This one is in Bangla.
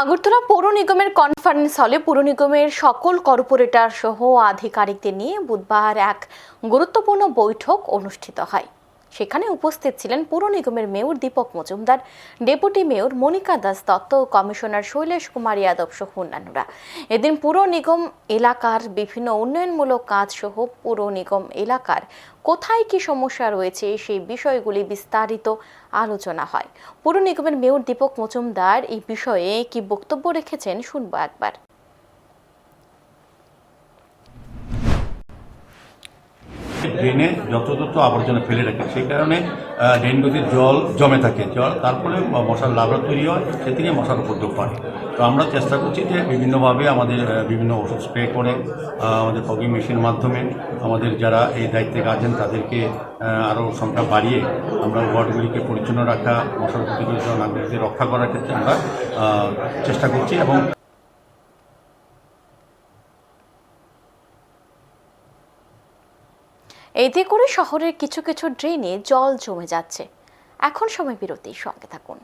আগরতলা পৌর নিগমের কনফারেন্স হলে পৌর নিগমের সকল কর্পোরেটর সহ আধিকারিকদের নিয়ে বুধবার এক গুরুত্বপূর্ণ বৈঠক অনুষ্ঠিত হয়। সেখানে উপস্থিত ছিলেন পৌর নিগমের mayor Dipak Majumdar, deputy mayor Monika Das Dutta ও কমিশনার শৈলেশ কুমার যাদব সহ অন্যান্যরা। এদিন পুর নিগম এলাকার বিভিন্ন উন্নয়নমূলক কাজ সহ পুর নিগম এলাকার কোথায় কি সমস্যা রয়েছে সেই বিষয়গুলি বিস্তারিত আলোচনা হয়। পুর নিগমের মেয়র দীপক মজুমদার এই বিষয়ে কি বক্তব্য রেখেছেন শুনব একবার। ড্রেনে যত্রতত্র আবর্জনা ফেলে রাখে। সেই কারণে ড্রেনগুলিতে জল জমে থাকে। জল, তারপরে মশার লার্ভা তৈরি হয় সে থেকে মশার উপদ্রব হয় তো আমরা চেষ্টা করছি যে বিভিন্নভাবে আমাদের বিভিন্ন ওষুধ স্প্রে করে আমাদের ফগিং মেশিনের মাধ্যমে আমাদের যারা এই দায়িত্বে আছেন তাদেরকে আরও সংখ্যা বাড়িয়ে আমরা ওয়ার্ডগুলিকে পরিচ্ছন্ন রাখা, মশার প্রতিরোধ নাগরিকদের রক্ষা করার ক্ষেত্রে আমরা চেষ্টা করছি এবং এতে করে শহরের কিছু কিছু ড্রেনে জল জমে যাচ্ছে। এখন সময় বিরতির সঙ্গে থাকুন।